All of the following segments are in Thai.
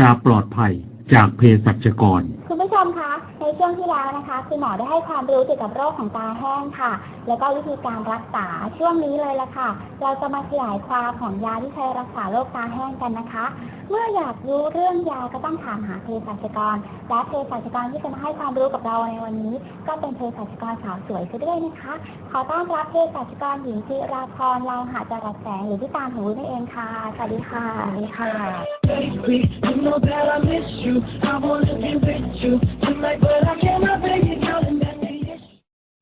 ยาปลอดภัย จากเภสัชกร คุณผู้ชมคะในช่วงที่แล้วนะคะคุณหมอได้ให้ความรู้เกี่ยวกับโรคของตาแห้งค่ะ แล้วก็วิธีการรักษาช่วงนี้เลยละค่ะ เราจะมาขยายความของยาที่ใช้รักษาโรคตาแห้งกันนะคะ เมื่ออยากรู้เรื่องยาก็ต้องถามหาเภสัชกร และเภสัชกรที่จะมาให้ความรู้กับเราในวันนี้ ก็เป็นเภสัชกรสาวสวยซะด้วยนะคะ ขอต้อนรับเภสัชกรหญิงจิราพรเราหาจรัสแสงหรือพี่ตาลหูนั่นเองค่ะสวัสดีค่ะสวัสดีค่ะ Baby, you know that I miss you. I wanna be with you tonight, but I cannot make it out and that may issue.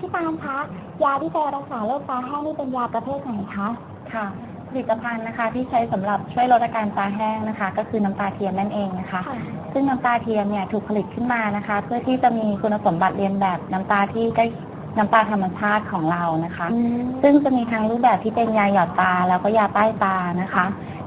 พี่ตาลคะยาที่ใช้รักษาโรคตาแห้งนี่เป็นยาประเภทไหนคะค่ะ ผลิตภัณฑ์นะคะที่ใช้สำหรับช่วยลดอาการตาแห้งนะคะ ก็คือน้ำตาเทียมนั่นเองนะคะ ซึ่งน้ำตาเทียมเนี่ยถูกผลิตขึ้นมานะคะ เพื่อที่จะมีคุณสมบัติเรียนแบบน้ำตาที่ใกล้น้ำตาธรรมชาติของเรานะคะ ซึ่งจะมีทั้งรูปแบบที่เป็นยาหยอดตาแล้วก็ยาป้ายตานะคะ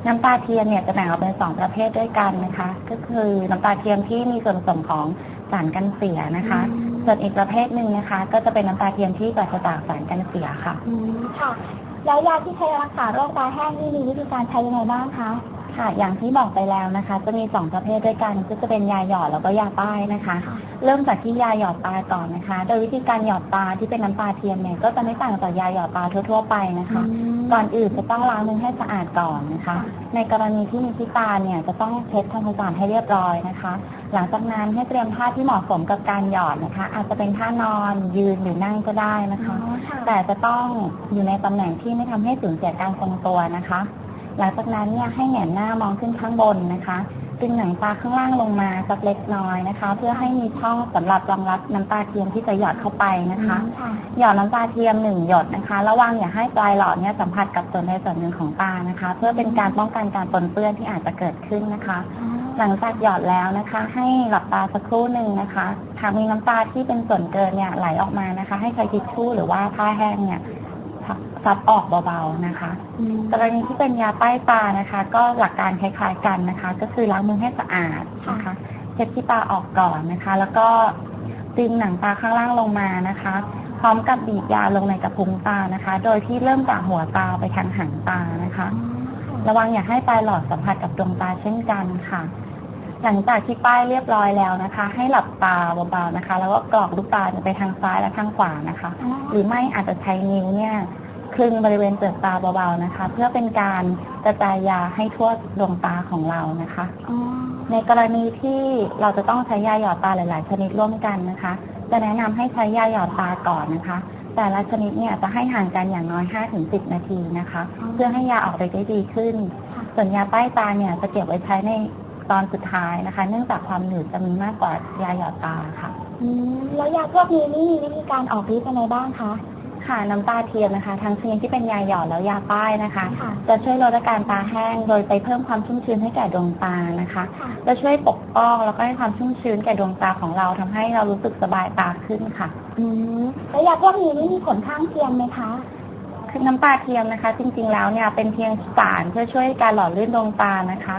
น้ำตาเทียมเนี่ยจะแบ่งออกเป็นสองประเภทด้วยกันนะคะ ก็คือน้ำตาเทียมที่มีส่วนผสมของสารกันเสียนะคะ ส่วนอีกประเภทหนึ่งนะคะ ก็จะเป็นน้ำตาเทียมที่ปราศจากสารกันเสียค่ะอืมค่ะ แล้วยาที่ใช้รักษาโรคตาแห้งนี่มีวิธีการใช้ยังไงบ้างคะค่ะ อย่างที่บอกไปแล้วนะคะ จะมีสองประเภทด้วยกัน ก็จะเป็นยาหยอดแล้วก็ยาป้ายนะคะค่ะเริ่มจากที่ยาหยอดตาก่อนนะคะ โดยวิธีการหยอดตาที่เป็นน้ำตาเทียมเนี่ยก็จะไม่ต่างจากยาหยอดตาทั่วๆไปนะคะ ก่อนอื่นจะต้องล้างมือให้สะอาดก่อนนะคะ ในกรณีที่มีที่ตาเนี่ยจะต้องเช็ดทำความสะอาดให้เรียบร้อยนะคะ หลังจากนั้นให้เตรียมท่าที่เหมาะสมกับการหยอดนะคะ อาจจะเป็นท่านอนยืนหรือนั่งก็ได้นะคะ แต่จะต้องอยู่ในตำแหน่งที่ไม่ทำให้สูญเสียการทรงตัวนะคะ หลังจากนั้นเนี่ยให้แหงนหน้ามองขึ้นข้างบนนะคะ ดึงหนังตาข้างล่างลงมาสักเล็กน้อยนะคะ เพื่อให้มีช่องสำหรับรองรับน้ำตาเทียมที่จะหยอดเข้าไปนะคะค่ะหยอดน้ำตาเทียมหนึ่งหยดนะคะ ระวังอย่าให้ปลายหลอดเนี่ยสัมผัสกับส่วนใดส่วนหนึ่งของตานะคะ เพื่อเป็นการป้องกันการปนเปื้อนที่อาจจะเกิดขึ้นนะคะ หลังจากหยอดแล้วนะคะ ให้หลับตาสักครู่หนึ่งนะคะหากมีน้ำตาที่เป็นส่วนเกินเนี่ยไหลออกมานะคะ ให้ใช้ทิชชู่หรือว่าผ้าแห้งเนี่ย ซับออกเบาๆนะคะกรณีที่เป็นยาป้ายตานะคะ ก็หลักการคล้ายๆกันนะคะ ก็คือล้างมือให้สะอาดนะคะเช็ดที่ตาออกก่อนนะคะ แล้วก็ดึงหนังตาข้างล่างลงมานะคะ พร้อมกับบีบยาลงในกระพุ้งตานะคะ โดยที่เริ่มจากหัวตาไปทางหางตานะคะ ระวังอย่าให้ปลายหลอดสัมผัสกับดวงตาเช่นกันค่ะ หลังจากที่ป้ายเรียบร้อยแล้วนะคะ ให้หลับตาเบาๆนะคะ แล้วก็กรอกลูกตาไปทางซ้ายและทางขวานะคะ หรือไม่อาจจะใช้นิ้วเนี่ย คลึงบริเวณเปลือกตาเบาๆนะคะ เพื่อเป็นการกระจายยาให้ทั่วดวงตาของเรานะคะ ในกรณีที่เราจะต้องใช้ยาหยอดตาหลาย ๆ ชนิดร่วมกันนะคะ จะแนะนำให้ใช้ยาหยอดตาก่อนนะคะ แต่ละชนิดเนี่ยจะให้ห่างกันอย่างน้อย 5-10 นาทีนะคะ เพื่อให้ยาออกไปได้ดีขึ้น ส่วนยาป้ายตาเนี่ยจะเก็บไว้ใช้ในตอนสุดท้ายนะคะ เนื่องจากความหนืดจะมีมากกว่ายาหยอดตาค่ะแล้วยาพวกนี้นี่มีวิธีการออกฤทธิ์ยังไงบ้างคะ ค่ะน้ำตาเทียมนะคะ ทั้งชนิดที่เป็นยาหยอดแล้วยาป้ายนะคะ ค่ะ จะช่วยลดอาการตาแห้ง โดยไปเพิ่มความชุ่มชื้นให้แก่ดวงตานะคะค่ะ จะช่วยปกป้องแล้วก็ให้ความชุ่มชื้นแก่ดวงตาของเราทำให้เรารู้สึกสบายตาขึ้นค่ะ อืมแล้วยาพวกนี้นี่มีผลข้างเคียงไหมคะ คือน้ำตาเทียมนะคะ จริงๆแล้วเนี่ยเป็นเพียงสารเพื่อช่วยการหล่อลื่นดวงตานะคะ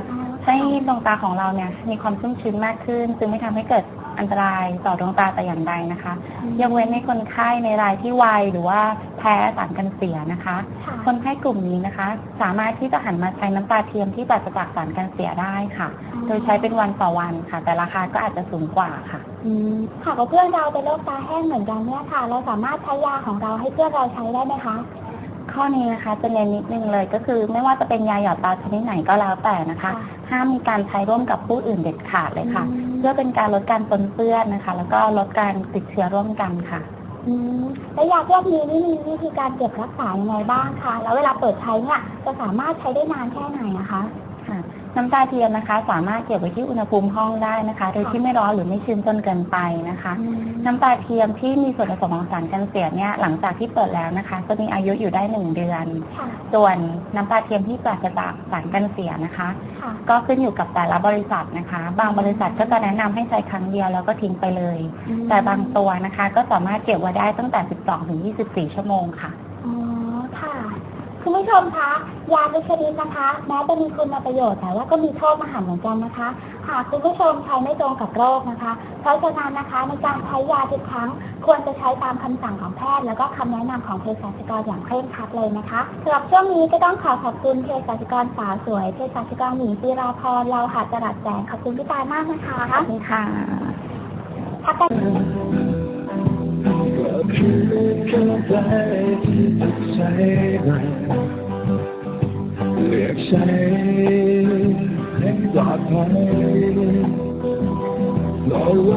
ให้ดวงตาของเราเนี่ยมีความชุ่มชื้นมากขึ้น จึงไม่ทำให้เกิด อันตรายต่อดวงตาแต่อย่างใดนะคะยกเว้นในคนไข้ในรายที่วัยหรือว่าแพ้สารกันเสียนะคะค่ะคนไข้กลุ่มนี้นะคะ สามารถที่จะหันมาใช้น้ำตาเทียมที่ปราศจากสารกันเสียได้ค่ะ โดยใช้เป็นวันต่อวันค่ะ แต่ราคาก็อาจจะสูงกว่าค่ะอืมหากว่าเพื่อนเราเป็นโรคตาแห้งเหมือนกันเนี่ยค่ะ เราสามารถใช้ยาของเราให้เพื่อนเราใช้ได้ไหมคะข้อนี้นะคะจะเน้นนิดนึงเลยก็คือไม่ว่าจะเป็นยาหยอดตาชนิดไหนก็แล้วแต่นะคะ ห้ามมีการใช้ร่วมกับผู้อื่นเด็ดขาดเลยค่ะเพื่อเป็นการลดการปนเปื้อนนะคะ แล้วก็ลดการติดเชื้อร่วมกันค่ะ อืมแล้วยาพวกนี้นี่มีวิธีการเก็บรักษายังไงบ้างคะ แล้วเวลาเปิดใช้เนี่ยจะสามารถใช้ได้นานแค่ไหนนะคะค่ะ น้ำตาเทียมนะคะ สามารถเก็บไว้ที่อุณหภูมิห้องได้นะคะ โดยที่ไม่ร้อนหรือไม่ชื้นจนเกินไปนะคะ น้ำตาเทียมที่มีส่วนผสมของสารกันเสียเนี่ยหลังจากที่เปิดแล้วนะคะ จะมีอายุอยู่ได้หนึ่งเดือนค่ะส่วนน้ำตาเทียมที่ปราศจากสารกันเสียนะคะค่ะก็ขึ้นอยู่กับแต่ละบริษัทนะคะ บางบริษัทก็จะแนะนำให้ใช้ครั้งเดียวแล้วก็ทิ้งไปเลย แต่บางตัวนะคะ ก็สามารถเก็บไว้ได้ตั้งแต่ 12ถึง24 ชั่วโมงค่ะอ๋อ ค่ะคุณผู้ชมคะยาทุกชนิดนะคะแม้จะมีคุณประโยชน์แต่ว่าก็มีโทษมหันต์เหมือนกันนะคะ หากคุณผู้ชมใช้ไม่ตรงกับโรคนะคะ เพราะฉะนั้นนะคะในการใช้ยาทุกครั้ง ควรจะใช้ตามคำสั่งของแพทย์ แล้วก็คำแนะนำของเภสัชกรอย่างเคร่งครัดเลยนะคะสำหรับช่วงนี้ก็ต้องขอขอบคุณเภสัชกรสาวสวยเภสัชกรหญิงจิราพรเราหาจรัสแสงขอบคุณพี่ตายมากนะคะขอบคุณค่ะพักกันก็ คือคำไปที่ตัดใจมาเลือกใช้ให้ปลอดภัยรอว